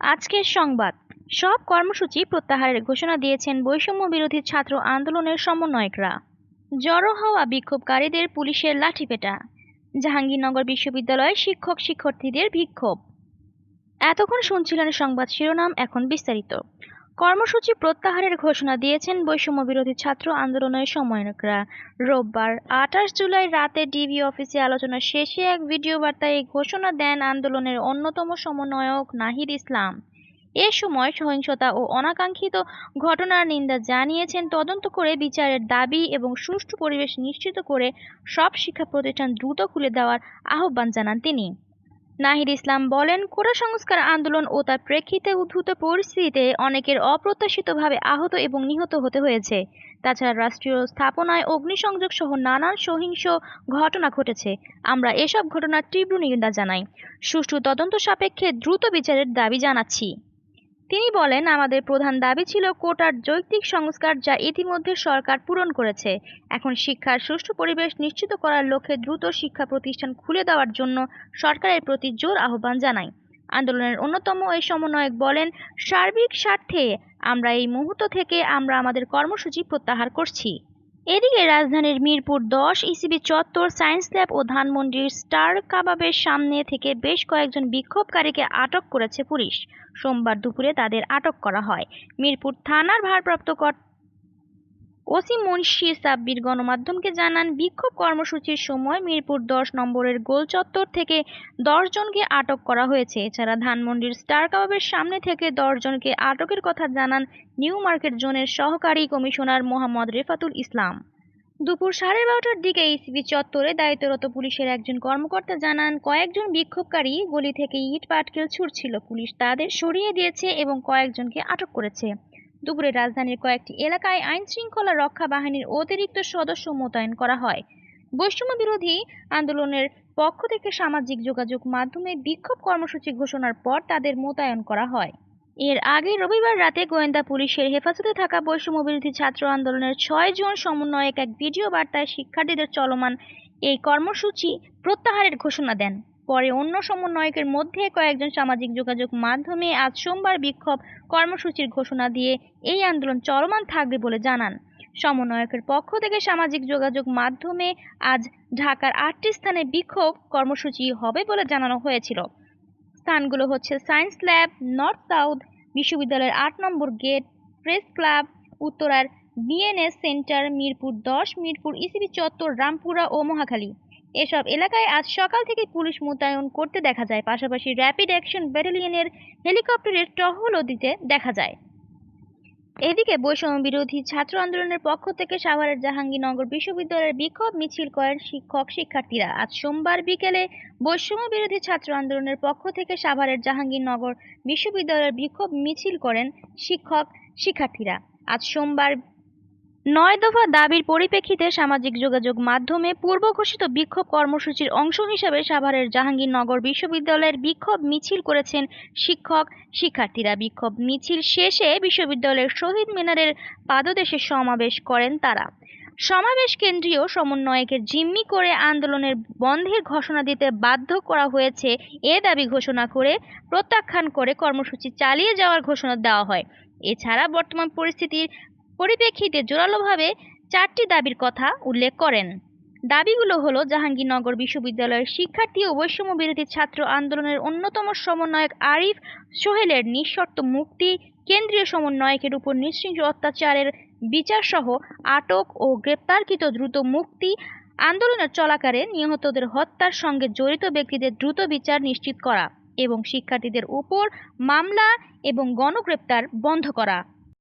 আজকের সংবাদ। সব কর্মসূচি প্রত্যাহারের ঘোষণা দিয়েছেন বৈষম্য বিরোধী ছাত্র আন্দোলনের সমন্বয়করা। জড়ো হওয়া বিক্ষোভকারীদের পুলিশের লাঠিপেটা, জাহাঙ্গীরনগর বিশ্ববিদ্যালয়ে শিক্ষক শিক্ষার্থীদের বিক্ষোভ। এতক্ষণ শুনছিলেন সংবাদ শিরোনাম, এখন বিস্তারিত। কর্মসূচি প্রত্যাহারের ঘোষণা দিয়েছেন বৈষম্য বিরোধী ছাত্র আন্দোলনের সমন্বয়করা। রোববার আঠাশ জুলাই রাতে ডিবি অফিসে আলোচনা শেষে এক ভিডিও বার্তায় এই ঘোষণা দেন আন্দোলনের অন্যতম সমন্বয়ক নাহিদ ইসলাম। এ সময় সহিংসতা ও অনাকাঙ্ক্ষিত ঘটনার নিন্দা জানিয়েছেন তদন্ত করে বিচারের দাবি এবং সুষ্ঠু পরিবেশ নিশ্চিত করে সব শিক্ষা প্রতিষ্ঠান দ্রুত খুলে দেওয়ার আহ্বান জানান তিনি। নাহিদ ইসলাম বলেন, কোটা সংস্কার আন্দোলন ও তার প্রেক্ষিতে উদ্ভূত পরিস্থিতিতে অনেকের অপ্রত্যাশিতভাবে আহত এবং নিহত হতে হয়েছে। তাছাড়া রাষ্ট্রীয় স্থাপনায় অগ্নিসংযোগ সহ নানান সহিংস ঘটনা ঘটেছে। আমরা এসব ঘটনার তীব্র নিন্দা জানাই। সুষ্ঠু তদন্ত সাপেক্ষে দ্রুত বিচারের দাবি জানাচ্ছি। তিনি বলেন, আমাদের প্রধান দাবি ছিল কোটার যৌক্তিক সংস্কার যা ইতিমধ্যে সরকার পূরণ করেছে। এখন শিক্ষার সুষ্ঠু পরিবেশ নিশ্চিত করার লক্ষ্যে দ্রুত শিক্ষা প্রতিষ্ঠান খুলে দেওয়ার জন্য সরকারের প্রতি জোর আহ্বান জানাই আন্দোলনের অন্যতম এই সমন্বয়ক বলেন, সার্বিক স্বার্থে আমরা এই মুহূর্ত থেকে আমরা আমাদের কর্মসূচি প্রত্যাহার করছি। এদিকে রাজধানীর মিরপুর দশ ইসিবি চত্বর, সায়েন্স ল্যাব ও ধানমন্ডির স্টার কাবাবের সামনে থেকে বেশ কয়েকজন বিক্ষোভকারীকে আটক করেছে পুলিশ। সোমবার দুপুরে তাদের আটক করা হয়। মিরপুর থানার ভারপ্রাপ্ত ওসি মুন্সি সাব্বির গণমাধ্যমকে জানান, বিক্ষোভ কর্মসূচির সময় মিরপুর দশ নম্বরের গোল চত্বর থেকে দশজনকে আটক করা হয়েছে। এছাড়া ধানমন্ডির স্টার কাবাবের সামনে থেকে দশজনকে আটকের কথা জানান নিউ মার্কেট জোনের সহকারী কমিশনার মোহাম্মদ রেফাতুল ইসলাম। দুপুর সাড়ে বারোটার দিকে ইসিবি চত্বরে দায়িত্বরত পুলিশের একজন কর্মকর্তা জানান, কয়েকজন বিক্ষোভকারী গলি থেকে ইট পাটকেল ছুটছিল পুলিশ তাদের সরিয়ে দিয়েছে এবং কয়েকজনকে আটক করেছে। দুপুরে রাজধানীর কয়েকটি এলাকায় আইন শৃঙ্খলা রক্ষা বাহিনীর অতিরিক্ত সদস্য মোতায়েন করা হয়। বৈষম্য বিরোধী আন্দোলনের পক্ষ থেকে সামাজিক যোগাযোগ মাধ্যমে বিক্ষোভ কর্মসূচি ঘোষণার পর তাদের মোতায়েন করা হয়। এর আগে রবিবার রাতে গোয়েন্দা পুলিশের হেফাজতে থাকা বৈষম্য বিরোধী ছাত্র আন্দোলনের ছয় জন সমন্বয়ক এক ভিডিও বার্তায় শিক্ষার্থীদের চলমান এই কর্মসূচি প্রত্যাহারের ঘোষণা দেন। পরে অন্য সমন্বয়কের মধ্যে কয়েকজন সামাজিক যোগাযোগ মাধ্যমে আজ সোমবার বিক্ষোভ কর্মসূচির ঘোষণা দিয়ে এই আন্দোলন চলমান থাকবে বলে জানান। সমন্বয়কের পক্ষ থেকে সামাজিক যোগাযোগ মাধ্যমে আজ ঢাকার আটটি স্থানে বিক্ষোভ কর্মসূচি হবে বলে জানানো হয়েছিল। স্থানগুলো হচ্ছে সায়েন্স ল্যাব, নর্থ সাউথ বিশ্ববিদ্যালয়ের আট নম্বর গেট, প্রেস ক্লাব, উত্তরার বিএনএস সেন্টার, মিরপুর দশ, মিরপুর ইসিবি চত্বর, রামপুরা ও মহাখালী। এসব এলাকায় আজ সকাল থেকে পুলিশ মোতায়েন করতে দেখা যায়। পাশাপাশি র্যাপিড অ্যাকশন ব্যাটালিয়নের হেলিকপ্টারের টহলও দিতে দেখা যায়। এদিকে বৈষম্য বিরোধী ছাত্র আন্দোলনের পক্ষ থেকে সাভারের জাহাঙ্গীরনগর বিশ্ববিদ্যালয়ের বিক্ষোভ মিছিল করেন শিক্ষক, শিক্ষার্থীরা। আজ সোমবার বিকেলে বৈষম্য বিরোধী ছাত্র আন্দোলনের পক্ষ থেকে সাভারের জাহাঙ্গীরনগর বিশ্ববিদ্যালয়ের বিক্ষোভ মিছিল করেন শিক্ষক, শিক্ষার্থীরা। আজ সোমবার নয় দফা দাবির পরিপ্রেক্ষিতে সামাজিক যোগাযোগ মাধ্যমে পূর্ব ঘোষিত বিক্ষোভ কর্মসূচির অংশ হিসেবে সাভারের জাহাঙ্গীরনগর বিশ্ববিদ্যালয়ের বিক্ষোভ মিছিল করেছেন শিক্ষক, শিক্ষার্থীরা। বিক্ষোভ মিছিল শেষে বিশ্ববিদ্যালয়ের শহীদ মিনারের পাদদেশে সমাবেশ করেন তারা। সমাবেশ কেন্দ্রীয় সমন্বয়কে জিম্মি করে আন্দোলনের বন্ধের ঘোষণা দিতে বাধ্য করা হয়েছে এ দাবি ঘোষণা করে প্রত্যাখ্যান করে কর্মসূচি চালিয়ে যাওয়ার ঘোষণা দেওয়া হয়। এছাড়া বর্তমান পরিস্থিতির পরিপ্রেক্ষিতে জোরালোভাবে চারটি দাবির কথা উল্লেখ করেন। দাবিগুলো হলো, জাহাঙ্গীরনগর বিশ্ববিদ্যালয়ের শিক্ষার্থী ও বৈষম্য বিরোধী ছাত্র আন্দোলনের অন্যতম সমন্বয়ক আরিফ সোহেলের নিঃশর্ত মুক্তি, কেন্দ্রীয় সমন্বয়কের উপর নৃশংস অত্যাচারের বিচারসহ আটক ও গ্রেপ্তারকৃত দ্রুত মুক্তি আন্দোলনের চলাকালে নিহতদের হত্যার সঙ্গে জড়িত ব্যক্তিদের দ্রুত বিচার নিশ্চিত করা এবং শিক্ষার্থীদের উপর মামলা এবং গণগ্রেপ্তার বন্ধ করা।